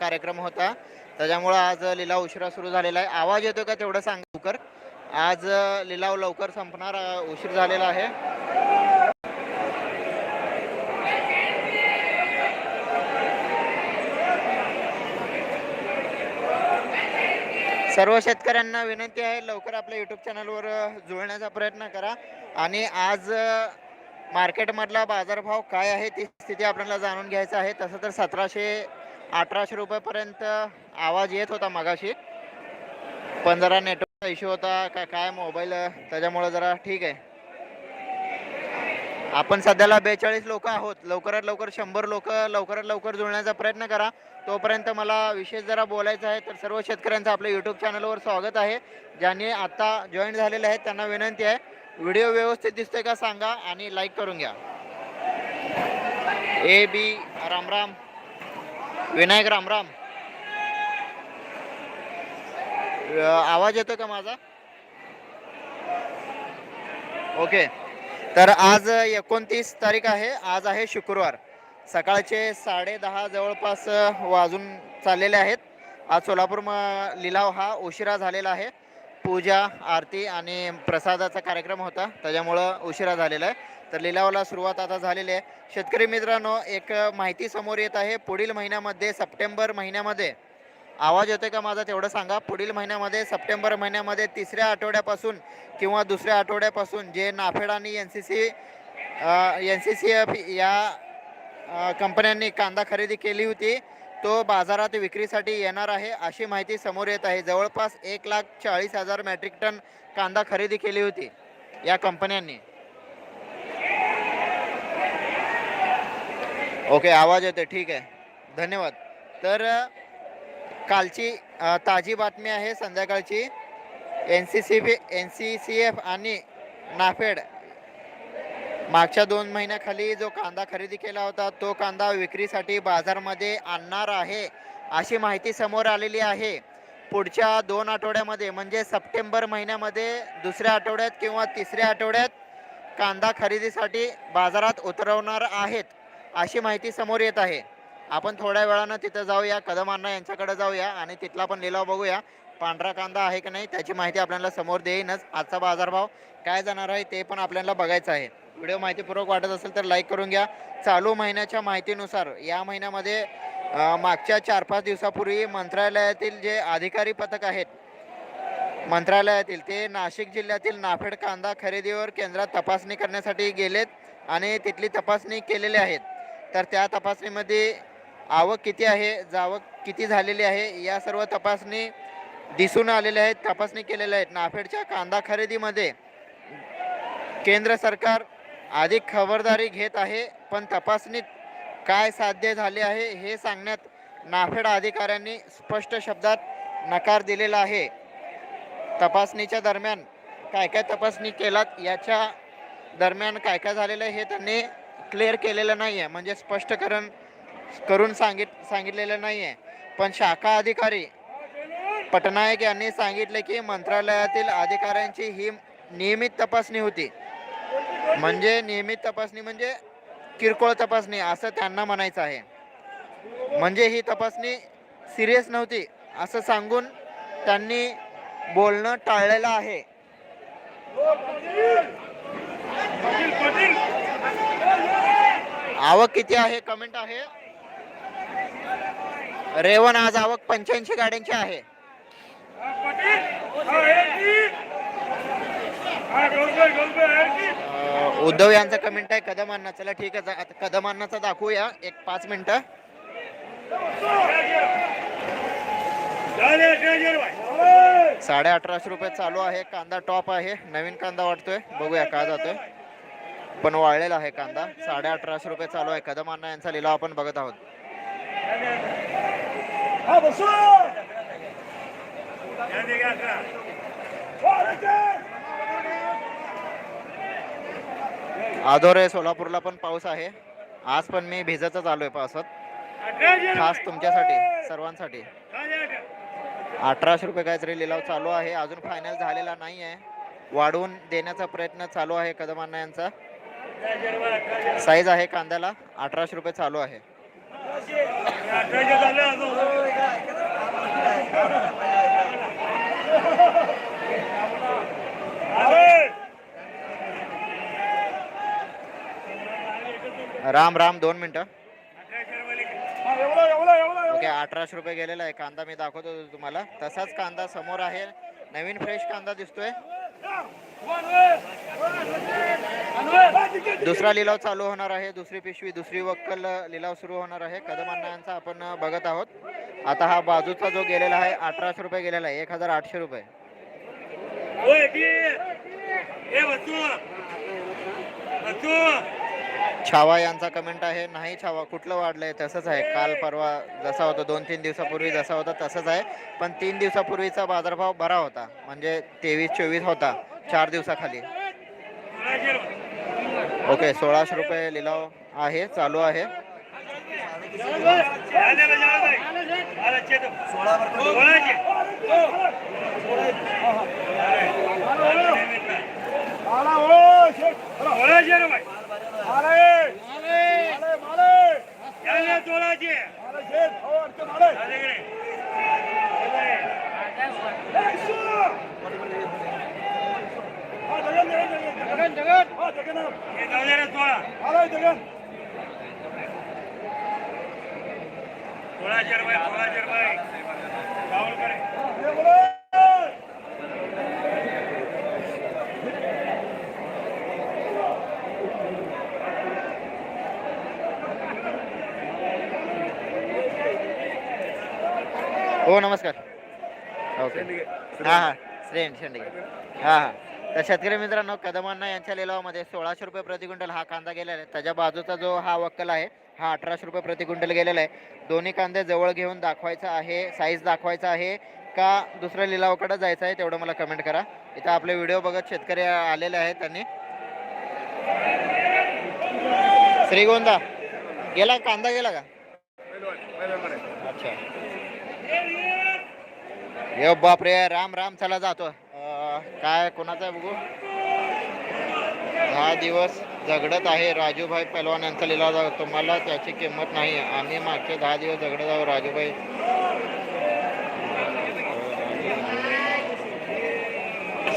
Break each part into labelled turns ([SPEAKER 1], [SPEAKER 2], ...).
[SPEAKER 1] कार्यक्रम होता. त्याच्यामुळं आज लिलाव उशिरा सुरू झालेला आहे. आवाज येतो का तेवढं सांगा लवकर. आज लिलाव लवकर संपणार उशीर झालेला आहे. सर्व शेतकऱ्यांना विनंती आहे लवकर आपल्या यूट्यूब चॅनलवर जुळण्याचा प्रयत्न करा. आणि आज मार्केटमधला बाजारभाव काय आहे ती स्थिती आपल्याला जाणून घ्यायचं आहे. तसं तर सतराशे अठराशे रुपयेपर्यंत आवाज येत होता मगाशी. पण जरा नेटवर्कचा इश्यू होता का काय मोबाईल त्याच्यामुळं जरा ठीक आहे. आपण सध्याला बेचाळीस लोक आहोत. लवकरात लवकर शंभर लोक लवकरात लवकर जुळण्याचा प्रयत्न करा. तोपर्यंत मला विशेष जरा बोलायचं आहे तर सर्व शेतकऱ्यांचं आपल्या यूट्यूब चॅनलवर स्वागत आहे. ज्यांनी आत्ता जॉईन झालेले आहेत त्यांना विनंती आहे. व्हिडिओ व्यवस्थित दिसतोय का सांगा आणि लाईक करून घ्या. ए बी रामराम. विनायक राम राम. आवाज येतो का माझा? ओके. तर आज एकोणतीस तारीख आहे. आज आहे शुक्रवार. सकाळचे साडे दहा जवळपास वाजून चाललेले आहेत. आज सोलापूर म- लिलाव हा उशिरा झालेला आहे. पूजा आरती आणि प्रसादाचा कार्यक्रम होता. त्याच्यामुळं उशिरा झालेला आहे. तर लिलावाला सुरुवात आता झालेली आहे. शेतकरी मित्रांनो एक माहिती समोर येत आहे. पुढील महिन्यामध्ये सप्टेंबर महिन्यामध्ये. आवाज येतोय का माझा? तेवढं सांगा. पुढील महिन्यामध्ये सप्टेंबर महिन्यामध्ये तिसऱ्या आठवड्यापासून किंवा दुसऱ्या आठवड्यापासून जे नाफेड आणि N C C N C C F या कंपन्यांनी कांदा खरेदी केली होती तो बाजारात विक्रीसाठी येणार आहे अशी माहिती समोर येत आहे. जवळपास एक लाख चाळीस हजार मॅट्रिक टन कांदा खरेदी केली होती या कंपन्यांनी. ओके आवाज येतो ठीक आहे. धन्यवाद. तर कालची ताजी बातमी आहे संध्याकाळची. N C C B N C C F आणि नाफेड मागच्या दोन महिन्याखाली जो कांदा खरेदी केला होता तो कांदा विक्रीसाठी बाजारमध्ये आणणार आहे अशी माहिती समोर आलेली आहे. पुढच्या दोन आठवड्यामध्ये म्हणजे सप्टेंबर महिन्यामध्ये दुसऱ्या आठवड्यात किंवा तिसऱ्या आठवड्यात कांदा खरेदीसाठी बाजारात उतरवणार आहेत. अशी माहिती समोर येत आहे. आपण थोड्या वेळानं तिथं जाऊया कदम अण्णा यांच्याकडे जाऊया आणि तिथला पण लिलाव बघूया. पांढरा कांदा आहे की नाही त्याची माहिती आपल्याला समोर देईनच. आजचा बाजारभाव काय जाणार आहे ते पण आपल्याला बघायचं आहे. व्हिडिओ माहितीपूर्वक वाटत असेल तर लाईक करून घ्या. चालू महिन्याच्या माहितीनुसार या महिन्यामध्ये मागच्या चार पाच दिवसापूर्वी मंत्रालयातील जे अधिकारी पथक आहेत मंत्रालयातील ते नाशिक जिल्ह्यातील नाफेड कांदा खरेदीवर केंद्रात तपासणी करण्यासाठी गेलेत आणि तिथली तपासणी केलेली आहेत. तर त्या तपासणीमध्ये आवक किती आहे जावक किती झालेली आहे या सर्व तपासणी दिसून आलेल्या आहेत तपासणी केलेल्या आहेत. नाफेडच्या कांदा खरेदीमध्ये केंद्र सरकार अधिक खबरदारी घेत आहे पण तपासणीत काय साध्य झाले आहे हे सांगण्यात नाफेड अधिकाऱ्यांनी स्पष्ट शब्दात नकार दिलेला आहे. तपासणीच्या दरम्यान काय काय तपासणी केलात याच्या दरम्यान काय काय झालेलं आहे हे त्यांनी क्लिअर केलेलं नाही आहे म्हणजे स्पष्टकरण करून सांगित सांगितलेलं नाही आहे पण शाखा अधिकारी पटनायक यांनी सांगितले की मंत्रालयातील अधिकाऱ्यांची ही नियमित तपासणी होती. म्हणजे नियमित तपासणी म्हणजे किरकोळ तपासणी असं त्यांना म्हणायचं आहे. म्हणजे ही तपासणी सिरियस नव्हती असं सांगून त्यांनी बोलणं टाळलेलं आहे. आवक किती आहे? कमेंट आहे. रेवन आज आवक पंच्याऐंशी गाड्यांची आहे. उद्धव यांचं कमेंट आहे कदम अण्णा. चला ठीक आहे आता कदम अण्णाचा दाखवूया. एक पाच मिनिटं. साडे अठराशे रुपये चालू आहे. कांदा टॉप आहे. नवीन कांदा वाटतोय. बघूया काय जातोय. पण वाळलेला आहे कांदा. साडे अठराशे रुपये चालू आहे. कदम अण्णा यांचा लिलाव आपण बघत आहोत. आदोरे सोलापूरला पण पाऊस आहे. आज पण मी भिजतच आलोय पावसात. खास तुमच्यासाठी सर्वांसाठी. अठराशे रुपये काहीतरी लिलाव चालू आहे. अजून फायनल झालेला नाही आहे वाढवून देण्याचा प्रयत्न चालू आहे कदमांना यांचा. साईज आहे कांद्याला. अठराशे रुपये चालू आहे. राम राम दोन मिनटं. ओके अठराशे रुपये गेलेला आहे. कांदा मी दाखवतो तुम्हाला. तसाच कांदा समोर आहे. नवीन फ्रेश कांदा दिसतोय. दुसरा लिलाव चालू होणार आहे. दुसरी पिशवी दुसरी वक्कल लिलाव सुरू होणार आहे. कदम अण्णा यांचा आपण बघत आहोत. आता हा बाजूचा जो गेलेला आहे अठराशे रुपये गेलेला आहे. एक हजार आठशे रुपये छावा यांचा कमेंट आहे. नाही छावा कुठलं वाढलंय? तसंच आहे. काल परवा जसा होता दोन तीन दिवसापूर्वी जसा होता तसंच आहे. पण तीन दिवसापूर्वीचा बाजारभाव बरा होता. म्हणजे तेवीस चोवीस होता. चार दिवसाखाली. ओके सोळाशे रुपये लिलाव आहे चालू आहे.
[SPEAKER 2] सोळाशे रुपये सोळाशे रुपये राहुल करे
[SPEAKER 1] हो नमस्कार. ओके. हां हां. श्रेण शेंडगे. हां हां. तर शेतकरी मित्रांनो कदमांना यांच्या लिलावामध्ये सोळाशे रुपये प्रति क्विंटल हा कांदा गेलेला आहे. त्याच्या बाजूचा जो हा वक्कल आहे हा अठराशे रुपये प्रति क्विंटल गेलेला आहे. दोन्ही कांदे जवळ घेऊन दाखवायचा आहे साईज दाखवायचा आहे का दुसऱ्या लिलावाकडे जायचं आहे तेवढं मला कमेंट करा. इथं आपले व्हिडिओ बघत शेतकरी आलेले आहेत त्यांनी श्रीगोंदा गेला कांदा गेला का? अच्छा. यो बापरे राम राम चला जातो. काय कोणाचा आहे बघू? दहा दिवस झगडत आहे राजूभाई पहलवान यांचा लिलाव जाऊ तुम्हाला त्याची किंमत नाही. आम्ही मागचे दहा दिवस झगडत आहोत राजूभाई.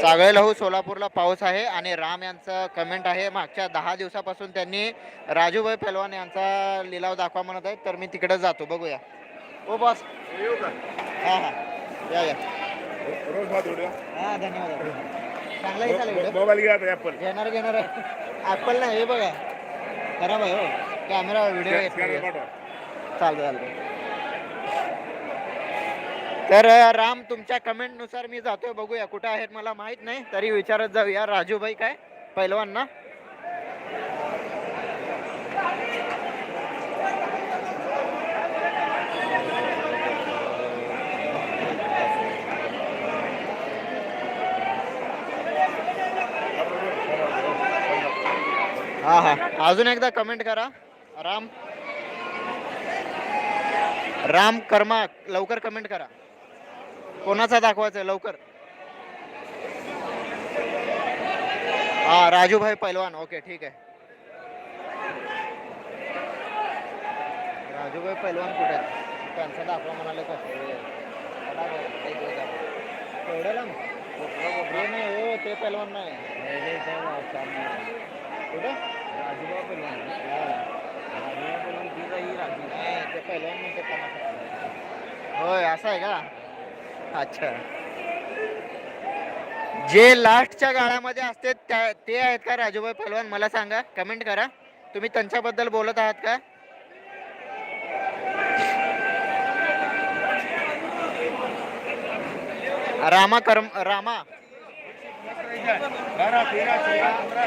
[SPEAKER 1] सागळे हो सोलापूरला पाऊस आहे आणि राम यांचं कमेंट आहे. मागच्या दहा दिवसापासून त्यांनी राजूभाई पहलवान यांचा लिलाव दाखवा म्हणत आहेत. तर मी तिकडे जातो. बघूया. हो, ओ बॉस हां हां. या या.
[SPEAKER 3] रोज भात
[SPEAKER 1] हा धन्यवाद चांगला आहे चालेल. व्हिडिओ.
[SPEAKER 3] मोबाईल घ्या आता ऍपल
[SPEAKER 1] घेणार घेणार. ॲपल नाही हे बघा. खराब आहे हो. कॅमेरा व्हिडिओ येत नाही चालतं चालतं तर राम तुमच्या कमेंटनुसार मी जातोय बघूया. कुठं आहेत मला माहीत नाही तरी विचारत जाऊया. राजूभाई काय? पैलवान हा हा. अजून एकदा कमेंट करा. राम. राम कर्मा लवकर कमेंट करा. कोणाचा दाखवायचं लवकर. हा राजूभाई पैलवान ओके ठीक आहे. राजूभाई पैलवान कुठे त्यांचा दाखवा म्हणाले का? एवढं लांब? हे नाही हो आजोबा पैलवान ते म्हणते होय असं आहे का? अच्छा. जे लास्टच्या गाळ्यामध्ये असते त्या ते आहेत का राजूभाई पहलवान? मला सांगा कमेंट करा. तुम्ही त्यांच्याबद्दल बोलत आहात का? रामा कर्म रामा
[SPEAKER 3] बारा तेरा चौदा पंधरा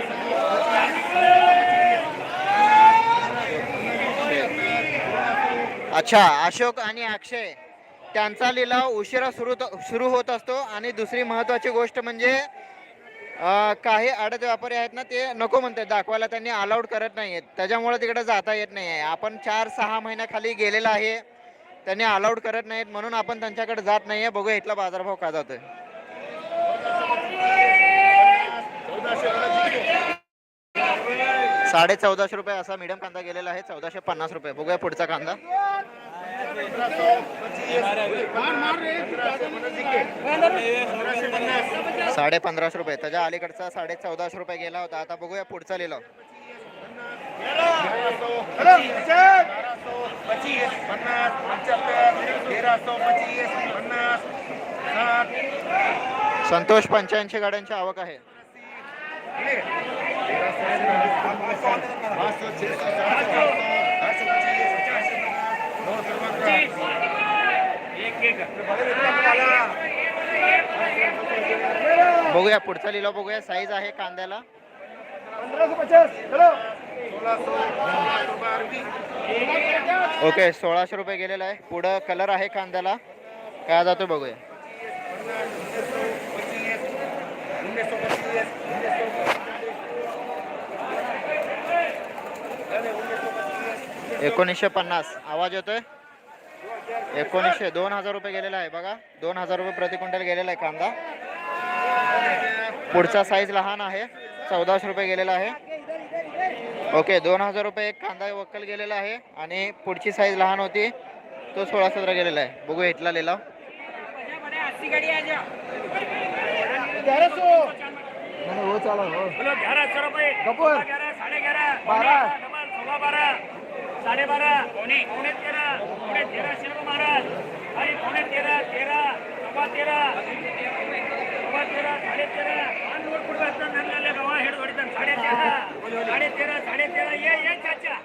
[SPEAKER 1] अच्छा अशोक आणि अक्षय त्यांचा लिलाव उशिरा सुरू सुरू होत असतो. आणि दुसरी महत्वाची गोष्ट म्हणजे काही आडत व्यापारी आहेत ना ते नको म्हणतात. दाखवायला त्यांनी अलाउड करत नाही आहेत त्याच्यामुळे तिकडे जाता येत नाही आहे आपण चार सहा महिन्याखाली गेलेला आहे. त्यांनी अलाउड करत नाहीत म्हणून आपण त्यांच्याकडे जात नाही आहे बघू इथला बाजारभाव का जातोय. साडे चौदाशे रुपये असा मीडियम कांदा गेलेला आहे. चौदाशे पन्नास रुपये. बघूया पुढचा कांदा. साडे पंधराशे रुपये. त्याच्या अलीकडचा साडे चौदाशे रुपये गेला होता. आता बघूया पुढचा लिलाव. संतोष पंच्याऐंशी गाड्यांची आवक आहे. बघूया पुढचा लिलाव बघूया. साईज आहे कांद्याला. ओके सोळाशे रुपये गेलेला आहे. पुढं कलर आहे कांद्याला. काय जातो बघूया. एकोणीसशे पन्नास. आवाज येतोय? एकोणीसशे. दोन हजार रुपये गेलेला आहे बघा. दोन हजार रुपये प्रति क्विंटल गेलेला आहे कांदा. पुढचा साईज लहान आहे. चौदाशे रुपये गेलेला आहे. ओके दोन हजार रुपये एक कांदा वक्कल गेलेला आहे. आणि पुढची साईज लहान होती. तो सोळा सतरा गेलेला आहे. बघू इथला लिलाव. नाही हो चालो हो.
[SPEAKER 2] बोलो ग्यारह सौ रुपये कपूर। ग्यारह साढ़े ग्यारह। बारह। डबल सवा बारह। साढ़े बारह। पौने पौने तेरह। पौने तेरह शिव महाराज अरे पौने तेरह तेरह सवा तेरह। सवा तेरह साढ़े तेरह। आंदोलन कुछ असताना नंदलाले गवा हेड वडितन साढ़े तेरह। साढ़े तेरह साढ़े तेरह. ये ये चाचा.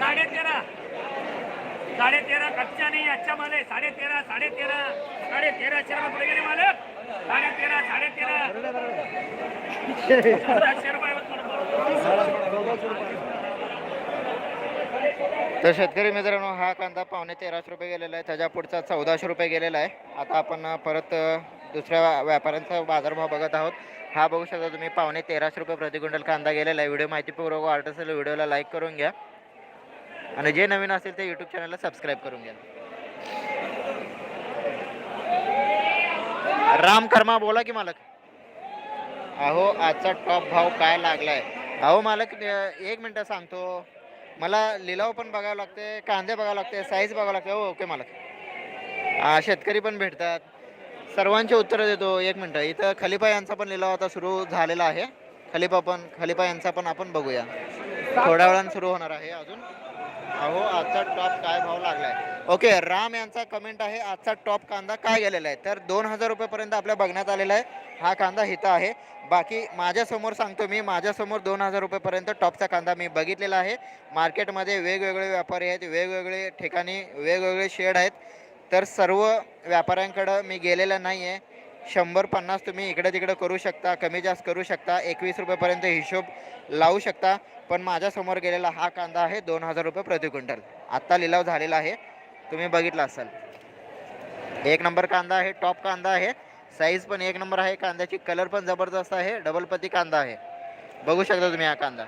[SPEAKER 2] साडे तेरा साढ़े तेरह कच्चा नहीं अच्छा माले साडे तेरा साडे तेरा साडे तेरा शर्मा पड़ मालक.
[SPEAKER 1] तर शेतकरी मित्रांनो हा कांदा पावणे तेराशे रुपये गेलेला आहे. त्याच्या पुढचा चौदाशे रुपये गेलेला आहे. आता आपण परत दुसऱ्या व्यापाऱ्यांचा बाजारभाव बघत आहोत. हा बघू शकता तुम्ही पावणे तेराशे रुपये प्रति क्विंटल कांदा गेलेला आहे. व्हिडिओ माहितीपूर्वक वाटत असेल व्हिडिओला लाईक करून घ्या. आणि जे नवीन असेल ते यूट्यूब चॅनलला सबस्क्राईब करून घ्या. राम कर्मा बोला की मालक. अहो आजचा टॉप भाव काय लागलाय? अहो मालक एक मिनटं सांगतो. मला लिलाव पण बघावं लागते कांदे बघावं लागते साईज बघावं लागते हो ओके मालक. शेतकरी पण भेटतात. सर्वांचे उत्तरं देतो. एक मिनटं. इथं खलिफा यांचा पण लिलाव आता सुरू झालेला आहे. खलिफा पण खलिफा यांचा पण आपण बघूया. थोड्या वेळानं सुरू होणार आहे अजून. अहो आजचा टॉप काय भाव लागलाय? ओके राम यांचा कमेंट आहे आजचा टॉप कांदा काय गेलेला आहे? तर दोन हजार रुपयेपर्यंत आपल्या बघण्यात आलेला आहे हा कांदा हिथं आहे. बाकी माझ्यासमोर सांगतो मी माझ्यासमोर दोन हजार रुपयेपर्यंत टॉपचा कांदा मी बघितलेला आहे. मार्केटमध्ये वेगवेगळे व्यापारी आहेत वेगवेगळे ठिकाणी वेगवेगळे शेड आहेत. तर सर्व व्यापाऱ्यांकडं मी गेलेलं नाही आहे शंभर पन्नास तुम्ही इकडे तिकडे करू शकता कमी जास्त करू शकता एकवीस रुपयेपर्यंत हिशोब लावू शकता. पण माझ्यासमोर गेलेला हा कांदा आहे दोन हजार रुपये प्रति क्विंटल. आत्ता लिलाव झालेला आहे. तुम्ही बघितला असाल. एक नंबर कांदा आहे टॉप कांदा आहे. साईज पण एक नंबर आहे. कांद्याची कलर पण जबरदस्त आहे. डबलपती कांदा आहे. बघू शकता तुम्ही हा कांदा.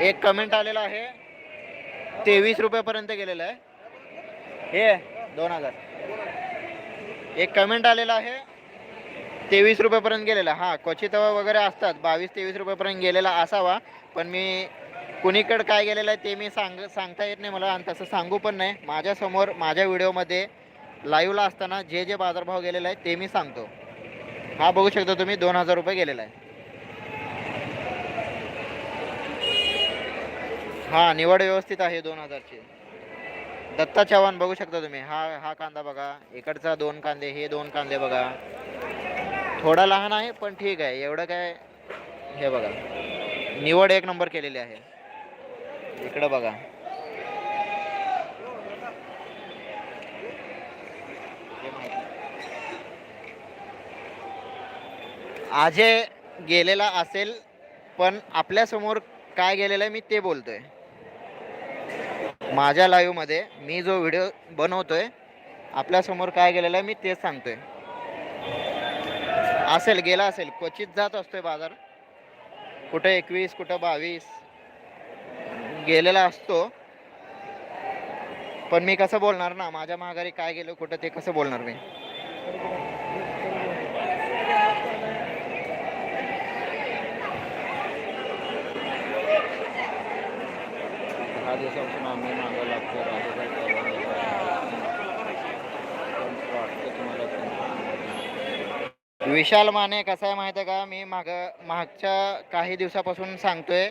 [SPEAKER 1] एक कमेंट आलेला आहे. तेवीस रुपयापर्यंत गेलेलं आहे. हे दोन हजार. एक कमेंट आलेला आहे. तेवीस रुपयापर्यंत गेलेला. हां क्वचित वगैरे असतात. बावीस तेवीस रुपयापर्यंत गेलेला असावा. पण मी कुणीकडं काय गेलेलं आहे ते मी सांग सांगता येत नाही मला आणि तसं सांगू पण नाही. माझ्यासमोर माझ्या व्हिडिओमध्ये लाईव्हला असताना जे जे बाजारभाव गेलेला आहे ते मी सांगतो. हा बघू शकता तुम्ही दोन हजार रुपये गेलेला आहे. हां निवड व्यवस्थित आहे दोन हजारची. दत्ता चव्हाण बघू शकता तुम्ही. हा हा कांदा बघा. इकडचा दोन कांदे हे दोन कांदे बघा. थोडा लहान आहे पण ठीक आहे. एवढं काय हे बघा. निवड एक नंबर केलेली आहे. इकडं बघा. हे आजे गेलेला असेल पण आपल्यासमोर काय गेलेलं आहे मी ते बोलतोय. माझ्या लाईव्हमध्ये मी जो व्हिडिओ बनवतो आहे आपल्यासमोर काय गेलेलं आहे मी तेच सांगतो आहे असेल गेला असेल क्वचित जात असतो आहे बाजार. कुठं एकवीस कुठं बावीस गेलेला असतो. पण मी कसं बोलणार ना माझ्या माघारी काय गेलं कुठं ते कसं बोलणार मी? आदेशापासून आम्ही मागं लागतो. विशाल माने कसा आहे माहिती आहे का? मी माग मागच्या काही दिवसापासून सांगतोय.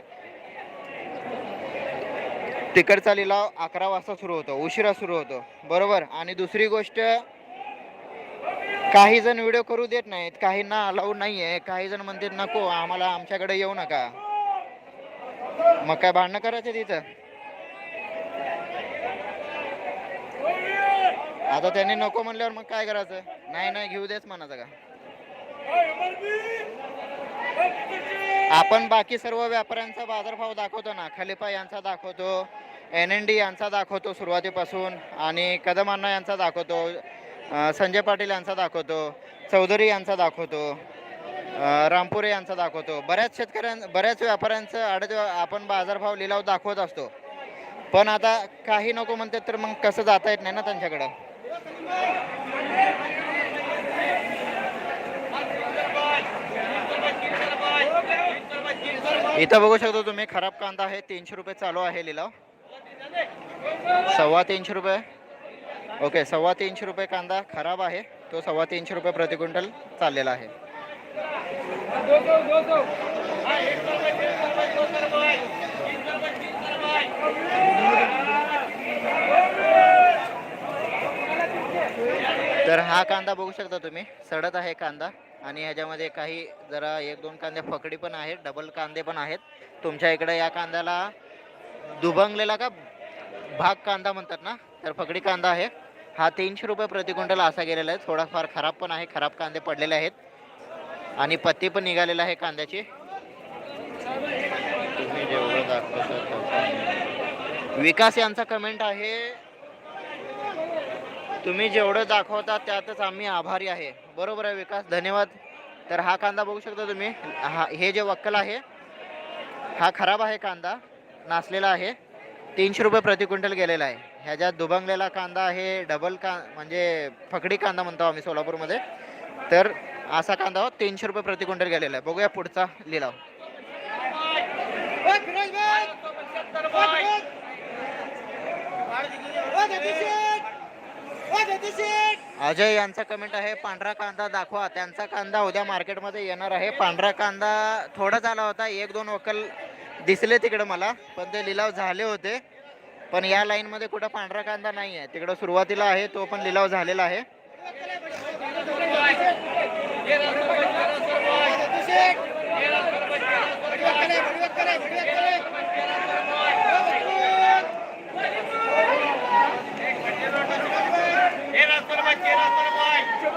[SPEAKER 1] तिकडचा लिलाव अकरा वाजता सुरू होतो. उशिरा सुरू होतो. बरोबर? आणि दुसरी गोष्ट काही जण व्हिडिओ करू देत नाहीत. काहींना अलाउड नाही आहे काही जण म्हणतात नको आम्हाला आमच्याकडे येऊ नका. मग काय भांडणं करायचं तिथं? आता त्यांनी नको म्हणल्यावर मग काय करायचं? नाही नाही घेऊ देच म्हणायचं का? आपण बाकी सर्व व्यापाऱ्यांचा बाजारभाव दाखवतो ना. खलिफा यांचा दाखवतो एन एन डी यांचा दाखवतो सुरुवातीपासून आणि कदम अण्णा यांचा दाखवतो संजय पाटील यांचा दाखवतो चौधरी यांचा दाखवतो रामपुरे यांचा दाखवतो. बऱ्याच शेतकऱ्यां बऱ्याच व्यापाऱ्यांचं आडत आपण बाजारभाव लिलाव दाखवत असतो. पण आता काही नको म्हणतात तर मग कसं जाता येत नाही ना त्यांच्याकडं? इथं बघू शकतो तुम्ही खराब कांदा आहे तीनशे रुपये चालू आहे लिलाव. सव्वा तीनशे रुपये. ओके सव्वा तीनशे रुपये कांदा खराब आहे तो सव्वा तीनशे रुपये प्रति क्विंटल चाललेला आहे. तर हा कांदा बघू शकता तुम्ही. सडत आहे कांदा. आणि ह्याच्यामध्ये काही जरा एक दोन कांदे फकडी पण आहेत. डबल कांदे पण आहेत. तुमच्या इकडे या कांद्याला दुभंगलेला का भाग कांदा म्हणतात ना? तर फकडी कांदा आहे. हा तीनशे रुपये प्रति क्विंटल असा गेलेला आहे. थोडाफार खराब पण आहे. खराब कांदे पडलेले आहेत. आणि पत्ती पण निघालेला आहे कांद्याची. तुम्ही विकास यांचा कमेंट आहे. तुम्ही जेवढं दाखवता त्यातच आम्ही आभारी आहे. बरोबर आहे विकास धन्यवाद. तर हा कांदा बघू शकता तुम्ही. हा हे जे वक्कल आहे हा खराब आहे कांदा नासलेला आहे. तीनशे रुपये प्रति क्विंटल गेलेला आहे. ह्याच्यात दुबंगलेला कांदा आहे डबल का म्हणजे फकडी कांदा म्हणतो आम्ही सोलापूरमध्ये. तर असा कांदा हो, तीनशे रुपये प्रति क्विंटल गेलेला आहे. बघूया पुढचा लिलाव. अजय यांचा कमेंट आहे पांढरा कांदा दाखवा. त्यांचा कांदा उद्या मार्केटमध्ये येणार आहे. पांढरा कांदा थोडाच आला होता एक दोन वकल दिसले तिकडं मला पण ते लिलाव झाले होते. पण या लाईनमध्ये कुठं पांढरा कांदा नाही आहे. तिकडं सुरुवातीला आहे तो पण लिलाव झालेला आहे.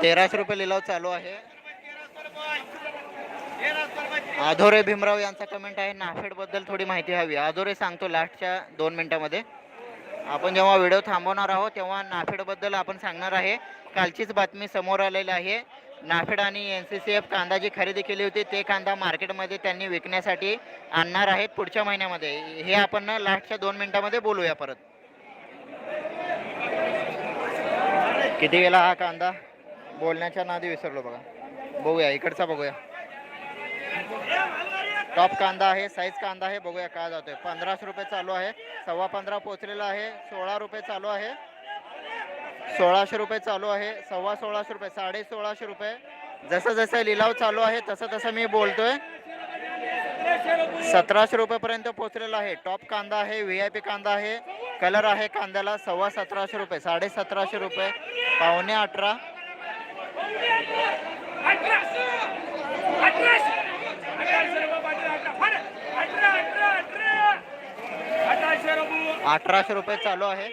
[SPEAKER 1] तेराशे रुपये लिलाव चालू आहे. आधोरे भीमराव यांचा कमेंट आहे. नाफेडबद्दल थोडी माहिती हवी. आधोरे सांगतो लास्टच्या दोन मिनिटामध्ये. आपण जेव्हा व्हिडिओ थांबवणार आहोत तेव्हा नाफेडबद्दल आपण सांगणार आहे. कालचीच बातमी समोर आलेली आहे. नाफेड आणि एन सी सी एफ कांदा जी खरेदी केली होती ते कांदा मार्केटमध्ये त्यांनी विकण्यासाठी आणणार आहेत पुढच्या महिन्यामध्ये. हे आपण लास्टच्या दोन मिनिटामध्ये बोलूया परत. किती गेला हा कांदा? बोलण्याच्या नादी विसरलो बघा. बघूया इकडचा बघूया. टॉप कांदा आहे साईज कांदा आहे बघूया काय जातोय. पंधराशे रुपये चालू आहे सव्वा पंधरा पोचलेला आहे सोळा रुपये चालू आहे. सोळाशे रुपये चालू आहे सव्वा सोळाशे रुपये साडे सोळाशे रुपये. जसं जसं लिलाव चालू आहे तसं तसं मी बोलतोय. सतराशे रुपयेपर्यंत पोहोचलेला आहे. टॉप कांदा आहे व्ही आय पी कांदा आहे. कलर आहे कांद्याला सव्वा सतराशे रुपये साडे सतराशे रुपये पावणे अठरा. अठराशे रुपये चालू आहे.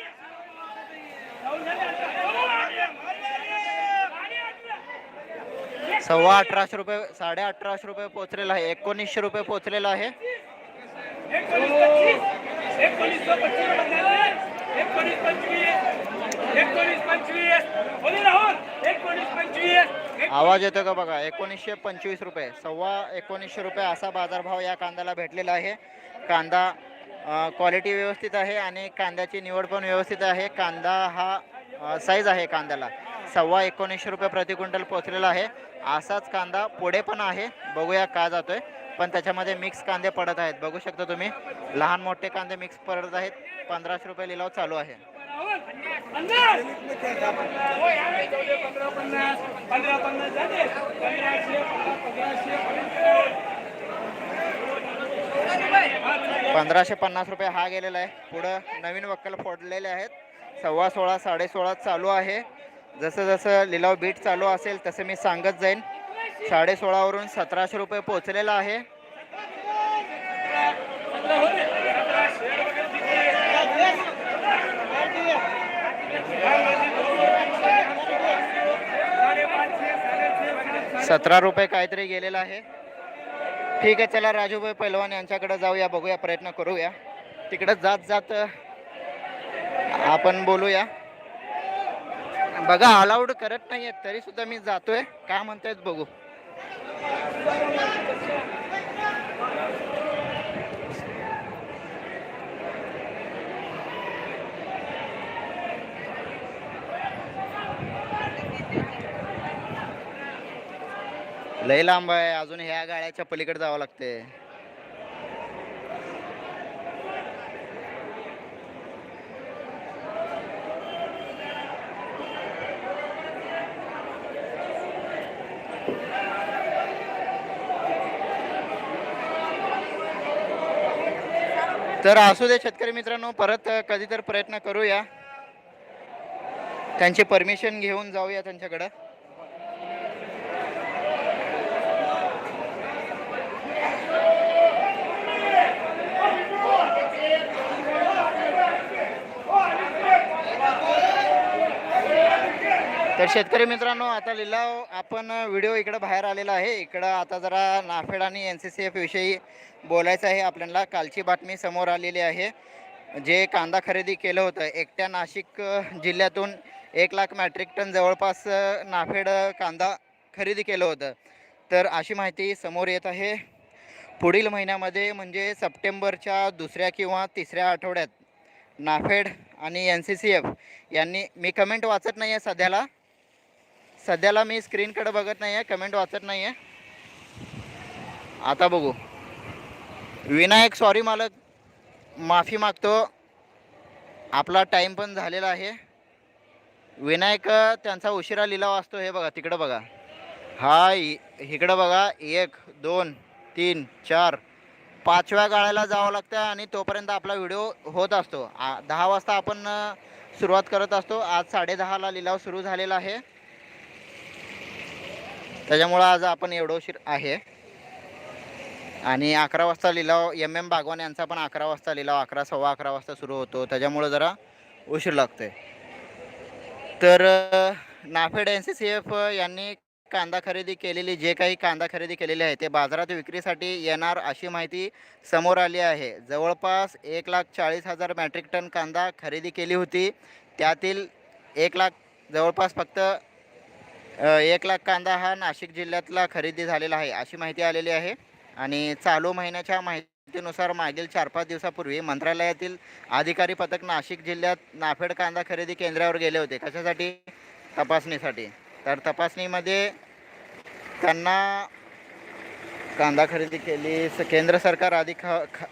[SPEAKER 1] सव्वा अठराशे रुपये साडे अठराशे रुपये पोहोचलेला आहे. एकोणीसशे रुपये पोहोचलेला आहे. आवाज येतो का बघा? एकोणीसशे पंचवीस रुपये. सव्वा एकोणीसशे रुपये असा बाजारभाव या कांद्याला भेटलेला आहे. कांदा क्वालिटी व्यवस्थित आहे आणि कांद्याची निवड पण व्यवस्थित आहे. कांदा हा साईज आहे कांद्याला. सव्वा एकोणीसशे रुपये प्रति क्विंटल पोचलेला आहे. असाच कांदा पुढे पण आहे. बघूया का जातोय. पण त्याच्यामध्ये मिक्स कांदे पडत आहेत. बघू शकता तुम्ही. लहान मोठे कांदे मिक्स पडत आहेत. पंधराशे रुपये लिलाव चालू आहे
[SPEAKER 2] पन्नास हो, यावेळी जाऊ दे, पंधरा पन्नास पंधरा पन्नास झाले पंधराशे पंधराशे
[SPEAKER 1] पंधराशे पन्नास रुपये हा गेलेला आहे. पुढं नवीन वक्कल फोडलेले आहेत. सव्वा सोळा साडे सोळा चालू आहे. जसं जसं लिलाव बीट चालू असेल तसं मी सांगत जाईन. साडे सोळावरून सतराशे रुपये पोचलेला आहे. सतरा रुपये काहीतरी गेलेला आहे. ठीक आहे चला राजूभाई पैलवान यांच्याकडे जाऊया बघूया प्रयत्न करूया. तिकडं जात जात आपण बोलूया. बघा अलाउड करत नाही तरी सुद्धा मी जातोय. काय म्हणतायत बघू. लय लांब आहे. अजून ह्या गाड्याच्या पलीकडे जावं लागते. तर असू दे शेतकरी मित्रांनो परत कधी तर प्रयत्न करूया. त्यांची परमिशन घेऊन जाऊया त्यांच्याकडं. तर शेतकरी मित्रांनो आता लिलाव आपण व्हिडिओ इकडं बाहेर आलेला आहे. इकडं आता जरा नाफेड आणि एन सी सी एफ विषयी बोलायचं आहे. आपल्याला कालची बातमी समोर आलेली आहे. जे कांदा खरेदी केलं होतं एकट्या नाशिक जिल्ह्यातून एक लाख मॅट्रिक टन जवळपास नाफेड कांदा खरेदी केलं होतं. तर अशी माहिती समोर येत आहे. पुढील महिन्यामध्ये म्हणजे सप्टेंबरच्या दुसऱ्या किंवा तिसऱ्या आठवड्यात नाफेड आणि एन सी सी एफ यांनी मी कमेंट वाचत नाही आहे सध्याला. सध्याला मी स्क्रीनकडे बघत नाही आहे कमेंट वाचत नाही आहे आता बघू. विनायक सॉरी मालक माफी मागतो. आपला टाईम पण झालेला आहे. विनायक त्यांचा उशिरा लिलाव असतो हे बघा तिकडं बघा. हा इकडं बघा एक दोन तीन चार. पाचव्या गाळ्याला जावं लागतं आणि तोपर्यंत आपला व्हिडिओ होत असतो. आ- दहा वाजता आपण सुरुवात करत असतो. आज साडेदहाला लिलाव सुरू झालेला आहे. त्याच्यामुळं आज आपण एवढं उशीर आहे. आणि अकरा वाजता लिलाव एम एम बागवान यांचा पण अकरा वाजता लिलाव अकरा सव्वा अकरा वाजता सुरू होतो. त्याच्यामुळं जरा उशीर लागतो तर NAFED N C C F यांनी कांदा खरेदी केलेली जे काही कांदा खरेदी केलेले आहे ते बाजारात विक्रीसाठी येणार अशी माहिती समोर आली आहे. जवळपास एक लाख चाळीस हजार मॅट्रिक टन कांदा खरेदी केली होती. त्यातील एक लाख जवळपास फक्त एक लाख कांदा हा नाशिक जिल्ह्यातला खरेदी झालेला आहे अशी माहिती आलेली आहे. आणि चालू महिन्याच्या माहितीनुसार मागील चार पाच दिवसापूर्वी मंत्रालयातील अधिकारी पथक नाशिक जिल्ह्यात नाफेड कांदा खरेदी केंद्रावर गेले होते. कशासाठी? तपासणीसाठी. तर तपासणीमध्ये त्यांना कांदा खरेदी केली. स केंद्र सरकार अधिक ख ख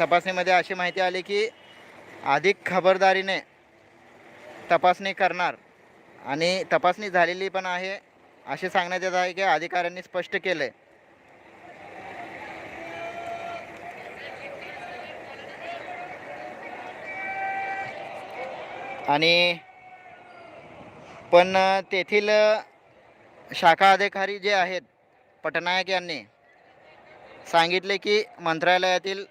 [SPEAKER 1] तपासणीमध्ये अशी माहिती आली की अधिक खबरदारीने तपासणी करणार आणि तपासणी झालेली पण आहे. असे सांगण्यात येत आहे की अधिकाऱ्यांनी स्पष्ट केलं आहे आणि पण तेथील शाखा अधिकारी जे आहेत पटनायक यांनी सांगितले की मंत्रालयातील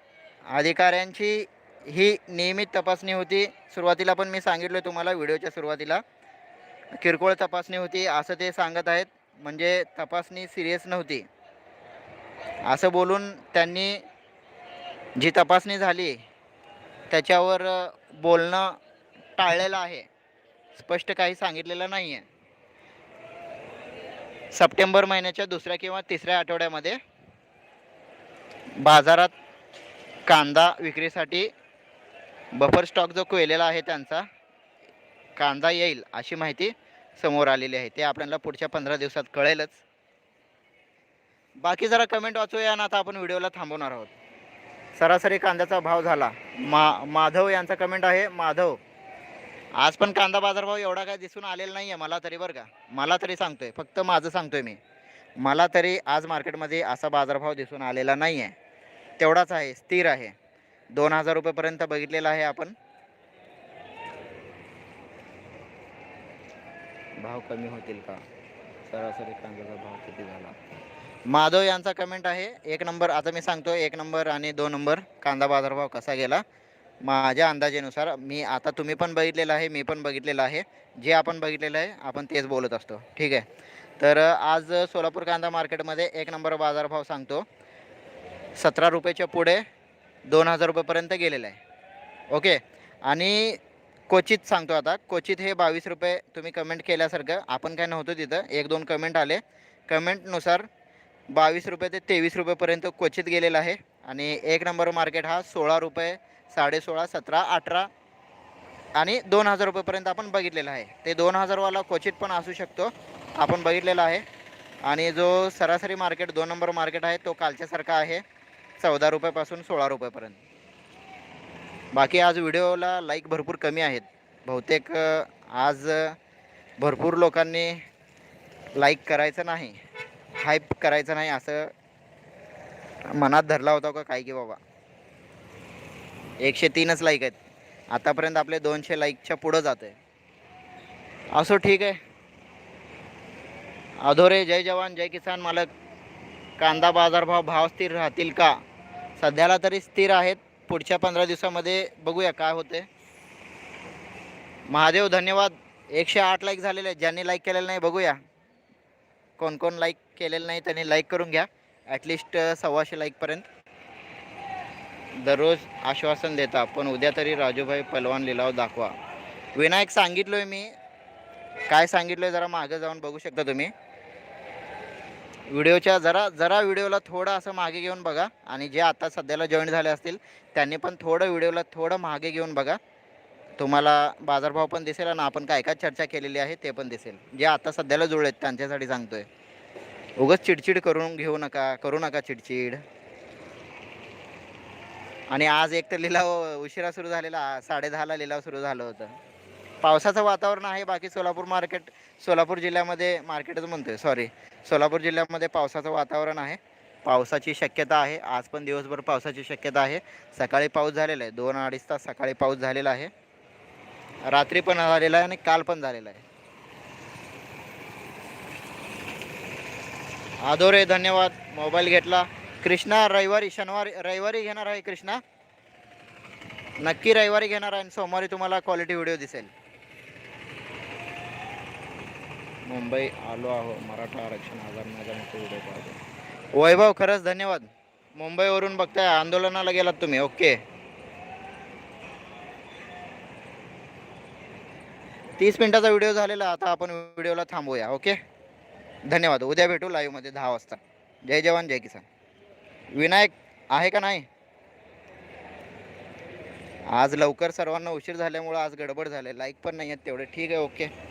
[SPEAKER 1] अधिकाऱ्यांची ही नियमित तपासणी होती. सुरुवातीला पण मी सांगितलं तुम्हाला व्हिडिओच्या सुरुवातीला. किरकोळ तपासणी होती असं ते सांगत आहेत. म्हणजे तपासणी सिरियस नव्हती. असं बोलून त्यांनी जी तपासणी झाली त्याच्यावर बोलणं टाळलेलं आहे. स्पष्ट काही सांगितलेलं नाही आहे सप्टेंबर महिन्याच्या दुसऱ्या किंवा तिसऱ्या आठवड्यामध्ये बाजारात कांदा विक्रीसाठी बफर स्टॉक जो केलेला आहे त्यांचा कांदा येईल अशी माहिती समोर आलेले आहे. ते आपल्याला पुढच्या पंधरा दिवसात कळेलच. बाकी जरा कमेंट वाचूया ना आता आपण व्हिडिओला थांबवणार आहोत. सरासरी कांद्याचा भाव झाला. मा माधव यांचा कमेंट आहे माधव आज पण कांदा बाजारभाव एवढा काय दिसून आलेला नाही आहे मला तरी बरं का. मला तरी सांगतोय फक्त माझं सांगतोय मी. मला तरी आज मार्केटमध्ये असा बाजारभाव दिसून आलेला नाही आहे तेवढाच आहे स्थिर आहे. दोन हजार रुपयेपर्यंत बघितलेला आहे आपण. भाव कमी होतील का? सरासरी कांद्याचा भाव किती झाला? माधव यांचा कमेंट आहे एक नंबर आता मी सांगतो एक नंबर आणि दोन नंबर कांदा बाजारभाव कसा गेला? माझ्या अंदाजेनुसार मी आता तुम्ही पण बघितलेलं आहे मी पण बघितलेलं आहे. जे आपण बघितलेलं आहे आपण तेच बोलत असतो. ठीक आहे? तर आज सोलापूर कांदा मार्केटमध्ये एक नंबर बाजारभाव सांगतो. सतरा रुपयाच्या पुढे दोन हजार रुपयेपर्यंत गेलेला आहे. ओके? आणि क्वचित सांगतो आता. क्वचित हे बावीस रुपये तुम्ही कमेंट केल्यासारखं. आपण काय नव्हतो तिथं. एक दोन कमेंट आले. कमेंटनुसार बावीस रुपये ते तेवीस रुपयेपर्यंत क्वचित गेलेलं आहे. आणि एक नंबर मार्केट हा सोळा रुपये साडेसोळा सतरा अठरा आणि दोन हजार रुपयेपर्यंत आपण बघितलेला आहे. ते दोन हजारवाला क्वचित पण असू शकतो. आपण बघितलेला आहे. आणि जो सरासरी मार्केट दोन नंबर मार्केट आहे तो कालच्यासारखा आहे. चौदा रुपयापासून सोळा रुपयेपर्यंत बाकी आज व्हिडिओला लाईक भरपूर कमी आहेत. बहुतेक आज भरपूर लोकांनी लाईक करायचं नाही हाईप करायचं नाही असं मनात धरला होता का काय की बाबा. एकशे तीनच लाईक आहेत. आतापर्यंत आपले दोनशे लाईकच्या पुढं जात आहे असो ठीक आहे. अधोरे जय जवान जय किसान मालक. कांदा बाजारभाव भाव स्थिर राहतील का? सध्याला तरी स्थिर आहेत. पुढच्या पंधरा दिवसामध्ये बघूया काय होते. महादेव धन्यवाद. एकशे आठ लाईक झालेले आहेत. ज्यांनी लाईक केलेलं नाही बघूया. कोण कोण लाईक केलेलं नाही त्यांनी लाईक करून घ्या. ॲटलिस्ट सव्वाशे लाईकपर्यंत दररोज आश्वासन देता पण उद्या तरी राजूभाई पलवान लिलाव दाखवा. विनायक सांगितलो आहे मी. काय सांगितलं आहे जरा मागं जाऊन बघू शकता तुम्ही. व्हिडिओच्या जरा जरा व्हिडिओला थोडं असं मागे घेऊन बघा. आणि जे आता सध्याला जॉईन झाले असतील त्यांनी पण थोडं व्हिडिओला थोडं मागे घेऊन बघा. तुम्हाला बाजारभाव पण दिसेल आणि आपण काय काय चर्चा केलेली आहे ते पण दिसेल. जे आता सध्याला जुळलेत त्यांच्यासाठी सांगतोय. उगाच चिडचिड करून घेऊ नका करू नका चिडचिड. आणि आज एक तर लिलाव उशिरा सुरू झालेला साडे दहाला लिलाव सुरू झालं होतं. पावसाचं वातावरण आहे बाकी सोलापूर मार्केट सोलापूर जिल्ह्यामध्ये मार्केटच म्हणतोय सॉरी सोलापूर जिल्ह्यामध्ये पावसाचं वातावरण आहे. पावसाची शक्यता आहे. आज पण दिवसभर पावसाची शक्यता आहे. सकाळी पाऊस झालेला आहे. दोन अडीच तास सकाळी पाऊस झालेला आहे. रात्री पण झालेला आहे आणि काल पण झालेला आहे. आदोरे धन्यवाद. मोबाईल घेतला. कृष्णा रविवारी शनिवारी रविवारी घेणार आहे कृष्णा. नक्की रविवारी घेणार आहे आणि सोमवारी तुम्हाला क्वालिटी व्हिडिओ दिसेल. मुंबई आलो आहो. मराठा आरक्षण आजार माझा व्हिडिओ पाहतो. वैभव खरंच धन्यवाद. मुंबईवरून बघताय आंदोलनाला गेलात तुम्ही. ओके. तीस मिनिटाचा व्हिडिओ झालेला आता आपण व्हिडिओला थांबूया. ओके? धन्यवाद. उद्या भेटू लाईव्हमध्ये दहा वाजता. जय जवान जय किसान. विनायक आहे का नाही? आज लवकर सर्वांना उशीर झाल्यामुळं आज गडबड झाले. लाईक पण नाही आहेत तेवढे. ठीक आहे ओके.